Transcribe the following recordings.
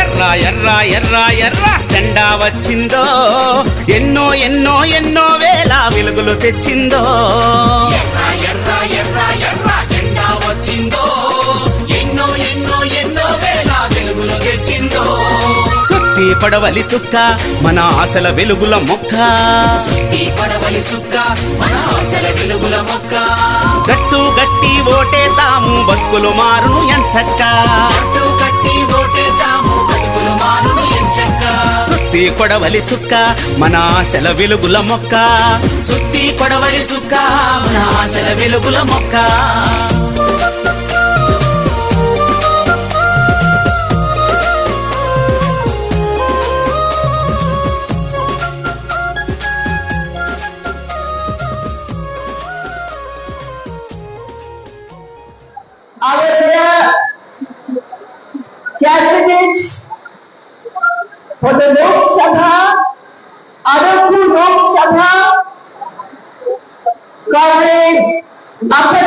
ఎర్ర ఎర్ర ఎర్ర ఎర్ర జెండా వచ్చిందో ఎన్నో ఎన్నో ఎన్నో వేల వెలుగులు తెచ్చిందో. ఎర్ర ఎర్ర ఎర్ర ఎర్ర జెండా వచ్చిందో ఎన్నో ఎన్నో ఎన్నో వేల వెలుగులు తెచ్చిందో. సుత్తి పడవలి చుక్క మన ఆశల వెలుగుల మొక్క. పడవలి సుక్క మన ఆశల వెలుగుల మొక్క. జట్టు గట్టి ఓటేతాము బతుకులు మారును ఎంచక్క. సుత్తి కొడవలి చుక్క మన ఆశల వెలుగుల మొక్క. సుత్తి కొడవలి చుక్క మన ఆశల వెలుగుల మొక్క.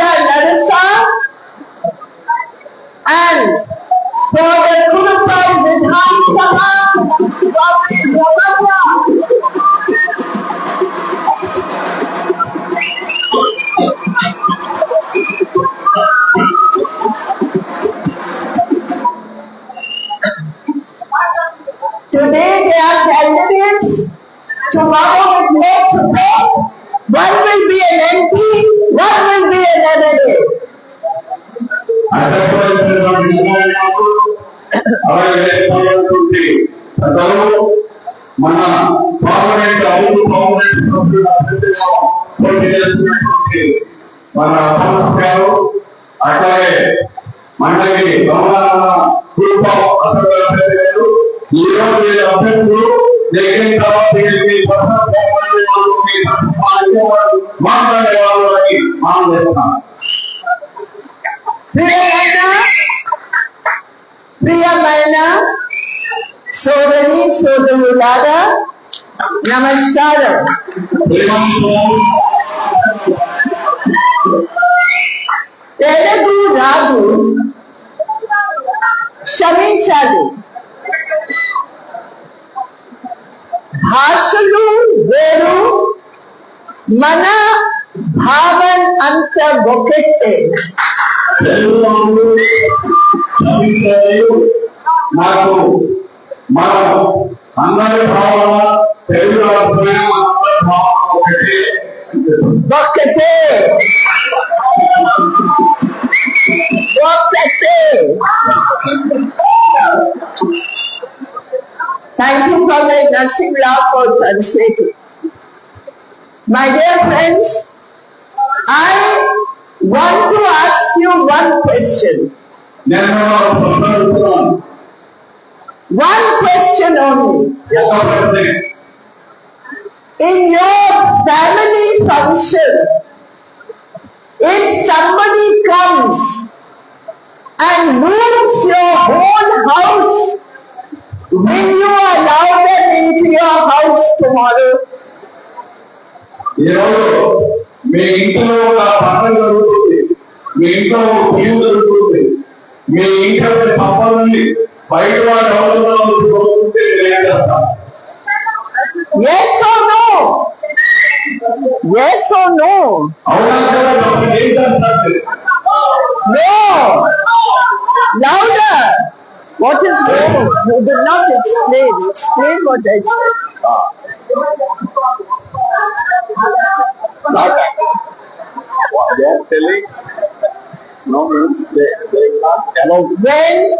Narasa, and for the Kurupai Vidhan Sabha, Comrade Ramana. అలాగే పోయినటువంటి మన పార్లమెంట్ అవును పార్లమెంట్ సభ్యులు అభ్యర్థిగా పోటీ చేస్తున్నటువంటి మన గారు అట్లాగే మండలి అసలు ఈ రోజు నేను అభ్యర్థులు లేకిన మాట్లాడే వాళ్ళు అని ప్రియమైన సోదరి సోదరులారా నమస్కారం. తెలుగు రాదు. క్షమించాలి. భాషలు వేరు మన భావన్ అంత ఒకటే నాకు మన అందరి భావన తెలుగు రాష్ట్రమే మన అందరి భావన ఒకటి ఒక్కటే ఒక్కటే Thank you, Comrade Nassim Rao, for translating. My dear friends, I want to ask you one question. నేను ఒక ప్రశ్న అడుగుతున్నాను One question only. ఒక ప్రశ్న In your family function, if somebody comes and moves your whole house, will you allow them into your house tomorrow? ఈరోజు మీ ఇంట్లో ఒక పండుగ జరుగుతుంది మీ ఇంట్లో ఒక పూజ జరుగుతుంది మీ ఇంట్లో తప్పని బయట వాడు ఎవరు జరుగుతుంటే నేను ఏం చేస్తాను Yes or no? Yes or no? అవునా కదా తప్ప ఏం చేస్తారు No! Louder! What is no? You did not explain. Explain what I said. Not that. What they are telling, no means they, they will not allow. When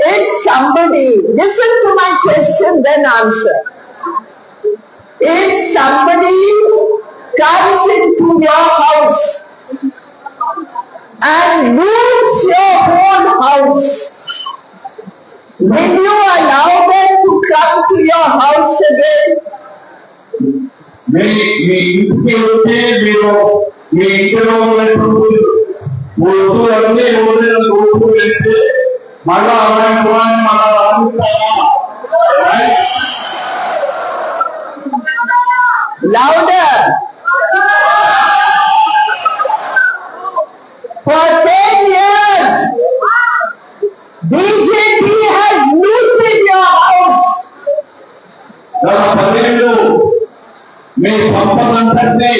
if somebody, listen to my question, then answer. If somebody comes into your house and moves your whole house, will you allow them to come to your house again? మీ మీ ఇంటికి వచ్చి మీరు మీ ఇంటిలో ఉన్నటువంటి వస్తువులన్నీ ఊరిలో చేస్తే మళ్ళా అవన్నీ కులాన్ని మళ్ళా Louder! For 10 years, BJP has looted your house. మీ సంపదంతటినీ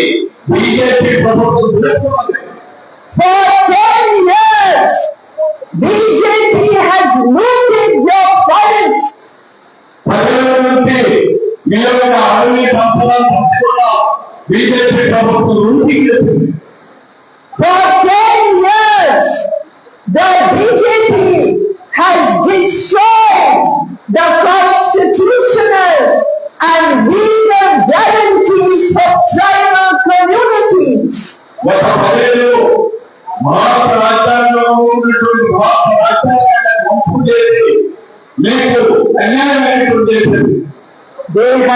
బీజేపీ ప్రభుత్వం దురపడింది BJP has looted your forest. BJP For 10 years, the BJP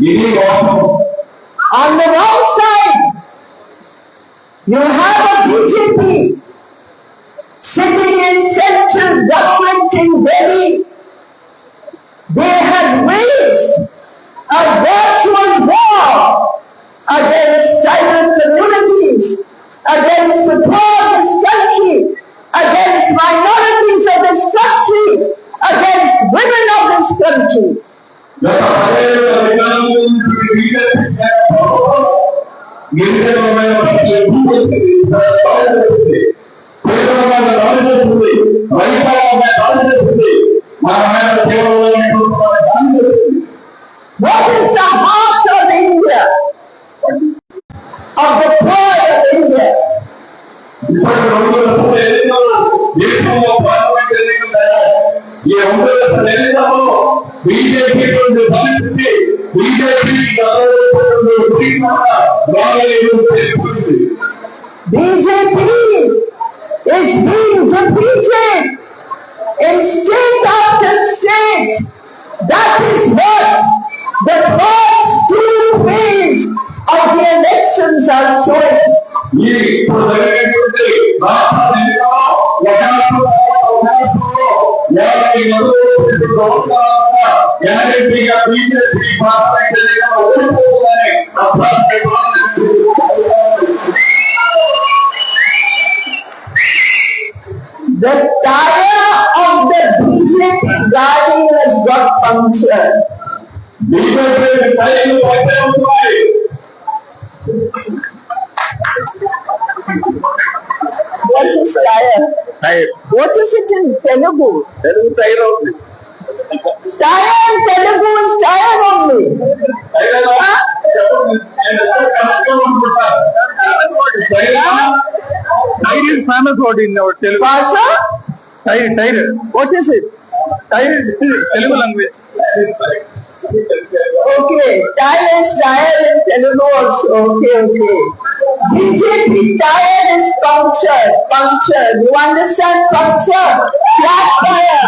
On the wrong side, you have a BJP sitting in central government in Delhi. గిరిజనులమైన ప్రజలు భూమిస్తుంది బాగుంటుంది పేదవాళ్ళ దాడి చేస్తుంది రైతాంగ దాడి చేస్తుంది మన మీద తీవ్రమైనటువంటి దాడి చేస్తుంది What is the heart of India? Of the poor of India? ఇప్పటి రెండు లక్షల ఎన్నికలు దేశంలో పార్లమెంట్ ఎన్నికలు జరిగాయి. ఈ రెండు లక్షల ఎన్నికల్లో బీజేపీ నుండి పరిస్థితి BJP BJP is being defeated in state after state. That is what the first two phase of the elections are showing. The tire of the BJP garden has got punctured. What is tire? Tire. What is it in Telugu? Telugu tire only. Tired pedagogues, tired of me. Tire is famous word in our Telugu. Pasa? Tire, tire. What is it? Tired, is Telugu language. Okay, tire is tire in Telugu also. Okay, okay. BJP tire is punctured, punctured. You understand puncture? Flat tire.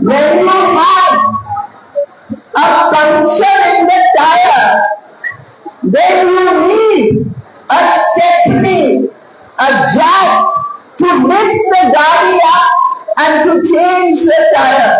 When you have a puncture in the tire, then you need a stepney, a jack to lift the gari up and to change the tire.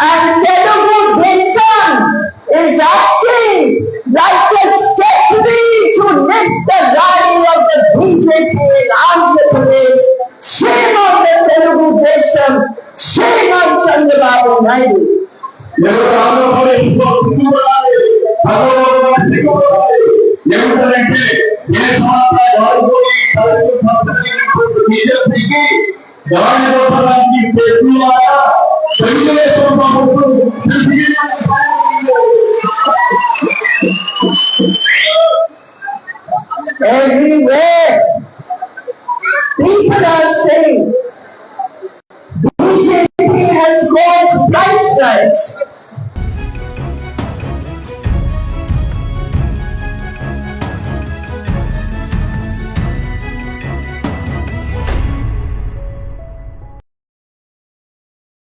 and Telugu Desam is acting like a stepney to lift the gari of the BJP in Andhra Pradesh. Shame on the Telugu Desam, shame on Chandrababu Naidu. ఎవరు ఆంధ్రప్రదేశ్లో సిగ్గుపడాలి భగవంతుడు సిగ్గుపడాలి ఏమిటంటే దేశమంతా వాడుకొని కలిసి బీజేపీకి దాని